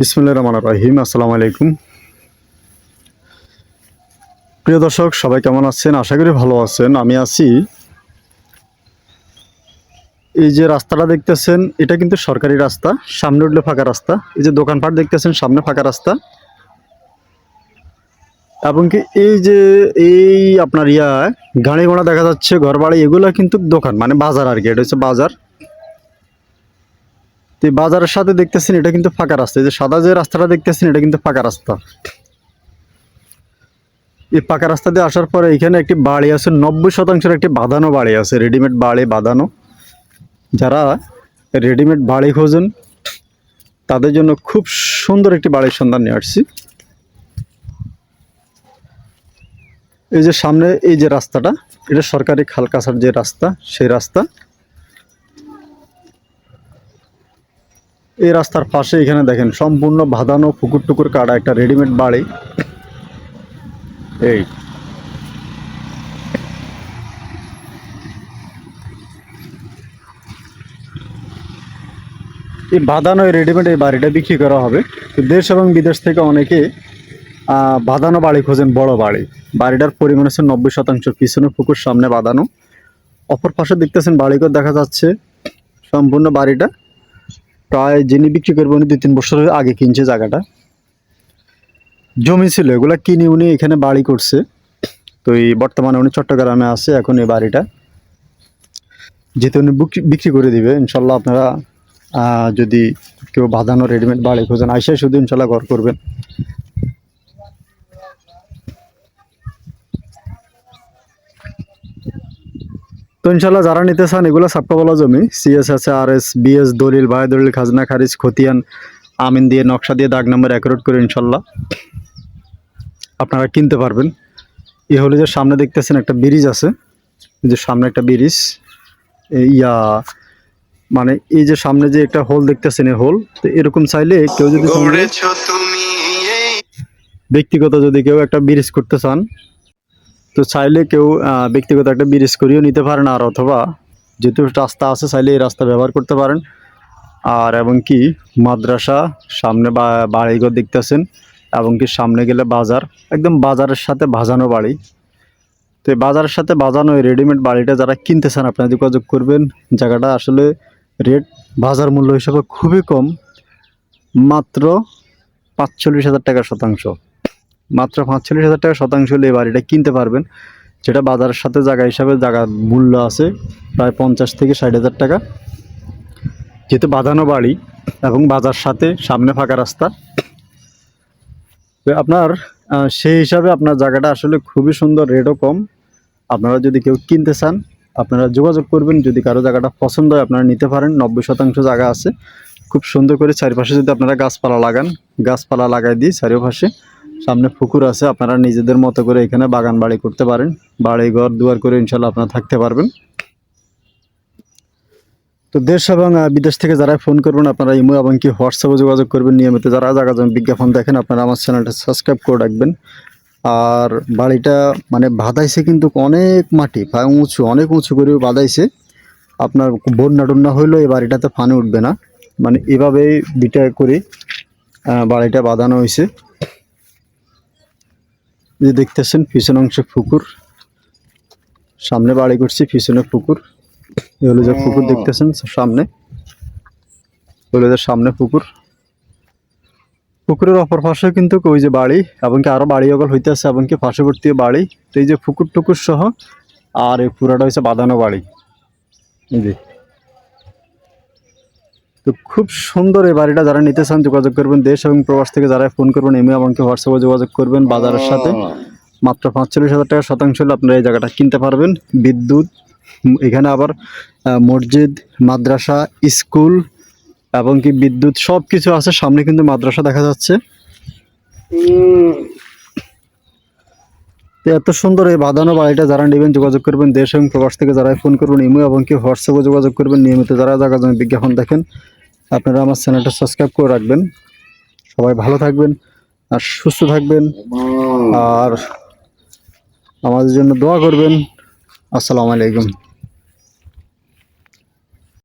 বিসমুল্লাহ রহমান রাহিম, আসসালামু আলাইকুম। প্রিয় দর্শক, সবাই কেমন আছেন? আশা করি ভালো আছেন। আমি আছি। এই যে রাস্তাটা দেখতেছেন, এটা কিন্তু সরকারি রাস্তা, সামনে উঠলে ফাঁকা রাস্তা। এই যে দোকানপাট দেখতেছেন, সামনে ফাঁকা রাস্তা। এবং কি এই যে এই আপনার ইয়া গাড়ি ঘোড়া দেখা যাচ্ছে ঘর বাড়ি এগুলো কিন্তু দোকান মানে বাজার আর কি। এটা হচ্ছে বাজার। তো বাজারের সাথে দেখতেছেন, এটা কিন্তু ফাঁকা রাস্তা। এই যে সাদা যে রাস্তাটা দেখতেছেন, এটা কিন্তু ফাঁকা রাস্তা। এই পাকা রাস্তা দিয়ে আসার পরে এখানে একটি বাড়ি আছে, নব্বই শতাংশের একটি বাঁধানো বাড়ি আছে রেডিমেড বাড়ি বাঁধানো। যারা রেডিমেড বাড়ি খোঁজেন, তাদের জন্য খুব সুন্দর একটি বাড়ির সন্ধান নিয়ে আসছি। এই যে সামনে এই যে রাস্তাটা, এটা সরকারি খালকাসার যে রাস্তা, সেই রাস্তা। এই রাস্তার পাশে এখানে দেখেন, সম্পূর্ণ বাঁধানো পুকুর টুকুর কাটা একটা রেডিমেড বাড়ি। এই। এই বাঁধানো রেডিমেড এই বাড়িটা বিক্রি করা হবে। তো দেশ এবং বিদেশ থেকে অনেকে বাঁধানো বাড়ি খোঁজেন, বড় বাড়ি। বাড়িটার পরিমাণ হচ্ছে নব্বই শতাংশ, পিছনে পুকুর, সামনে বাঁধানো। অপর পাশে দেখতেছেন বাড়িঘর দেখা যাচ্ছে। সম্পূর্ণ বাড়িটা প্রায় যিনি বিক্রি করবেন উনি দুই তিন বছরের আগে কিনছে জায়গাটা। জমি ছিল, এগুলা কিনে উনি এখানে বাড়ি করছে। তো এই বর্তমানে উনি চট্টগ্রামে আছে এখন এই বাড়িটা। যেহেতু উনি বিক্রি করে দিবে, ইনশাল্লাহ আপনারা যদি কেউ বাঁধানো রেডিমেড বাড়ি খোঁজেন আইসাই শুধু ইনশাল্লাহ ঘর করবেন। তো ইনশাল্লাহ যারা নিতে চান এগুলো সাপ্পা বলা জমি। সিএস আছে আর এস বিএস দলিল ভাই দলিল খাজনা খারিজ খতিয়ান আমিন দিয়ে নকশা দিয়ে দাগ নাম্বার অ্যাকুরেট করে ইনশাল্লাহ আপনারা কিনতে পারবেন। এই হলে যে সামনে দেখতেছেন একটা ব্রিজ আছে। এই যে সামনে একটা ব্রিজ। ইয়া মানে এই যে সামনে যে একটা হোল দেখতেছেন এই হোল তো এরকম চাইলে কেউ যদি ব্যক্তিগত যদি কেউ একটা ব্রিজ করতে চান তো চাইলে কেউ ব্যক্তিগত একটা ব্রিজ করিয়েও নিতে পারেন, আর অথবা যেহেতু রাস্তা আছে, চাইলে এই রাস্তা ব্যবহার করতে পারেন। আর এবং কি, মাদ্রাসা সামনে বাড়িঘর দেখতেছেন, এবং কি সামনে গেলে বাজার, একদম বাজারের সাথে বাজানো বাড়ি। তো এই বাজারের সাথে বাজানো রেডিমেড বাড়িটা যারা কিনতে চান আপনারা যোগাযোগ করবেন। জায়গাটা আসলে রেট বাজার মূল্য হিসাবে খুবই কম, মাত্র পাঁচচল্লিশ হাজার টাকা শতাংশ। মাত্র পাঁচচল্লিশ হাজার টাকা শতাংশ হলে এই বাড়িটা কিনতে পারবেন। যেটা বাজারের সাথে জায়গা হিসাবে জায়গার মূল্য আছে প্রায় পঞ্চাশ থেকে ষাট হাজার টাকা। যেহেতু বাঁধানো বাড়ি এবং বাজার সাথে সামনে ফাঁকা রাস্তা। আপনার সেই হিসাবে আপনার জায়গাটা আসলে খুবই সুন্দর, রেটও কম। আপনারা যদি কেউ কিনতে চান, আপনারা যোগাযোগ করবেন। যদি কারও জায়গাটা পছন্দ হয়, আপনারা নিতে পারেন। নব্বই শতাংশ জায়গা আছে। খুব সুন্দর করে চারিপাশে যদি আপনারা গাছপালা লাগান, গাছপালা লাগাই দিই চারিপাশে সামনে পুকুর আছে, আপনারা নিজেদের মতো করে এখানে বাগান বাড়ি করতে পারেন। বাড়ি ঘর দুয়ার করে ইনশাল্লাহ আপনারা থাকতে পারবেন। তো দেশ এবং বিদেশ থেকে যারা ফোন করবেন, আপনারা ইমো এবং কি হোয়াটসঅ্যাপে যোগাযোগ করবেন। নিয়মিত যারা জায়গা জমি বিজ্ঞাপন দেখেন, আপনারা আমার চ্যানেলটা সাবস্ক্রাইব করে রাখবেন। আর বাড়িটা মানে বাঁধাইছে কিন্তু অনেক মাটি, প্রায় উঁচু, অনেক উঁচু করে বাঁধাইছে। আপনার বন্যা টন্যা হইলেও এই বাড়িটাতে পানি উঠবে না। মানে এভাবেই বিটা করে বাড়িটা বাঁধানো হয়েছে। যে দেখতেছেন পিছন অংশে পুকুর। সামনে বাড়ি করছি পিছনে পুকুর। হলো যে পুকুর দেখতেছেন সামনে। হলো যে সামনে পুকুর। পুকুরের অপর পাশে কিন্তু ওই যে বাড়ি এবং কি আরও বাড়ি অগল হইতেছে এবং কি পার্শ্ববর্তী বাড়ি। তো এই যে পুকুর টুকুর সহ আর এই পুরাটা হচ্ছে বাঁধানো বাড়ি। যে। তো খুব সুন্দর এই বাড়িটা যারা নিতে চান যোগাযোগ করবেন দেশ এবং প্রবাস থেকে যারা ফোন করবেন এমনি এবং হোয়াটসঅ্যাপে যোগাযোগ করবেন বাজারের সাথে। মাত্র পাঁচচল্লিশ হাজার টাকা শতাংশ হলে আপনারা এই জায়গাটা কিনতে পারবেন। বিদ্যুৎ এখানে আবার মসজিদ মাদ্রাসা স্কুল এবং কি বিদ্যুৎ সব কিছু আছে। সামনে কিন্তু মাদ্রাসা দেখা যাচ্ছে। এত সুন্দর এই বাঁধানো বাড়িটা যারা নেবেন যোগাযোগ করবেন দেশ এবং প্রবাস থেকে যারা ফোন করবেন ইমো এবং কি হোয়াটসঅ্যাপে যোগাযোগ করবেন নিয়মিত যারা জায়গা বিজ্ঞাপন দেখেন আপনারা আমার চ্যানেলটা সাবস্ক্রাইব করে রাখবেন। সবাই ভালো থাকবেন আর সুস্থ থাকবেন। আর আমাদের জন্য দোয়া করবেন। আসসালামু আলাইকুম।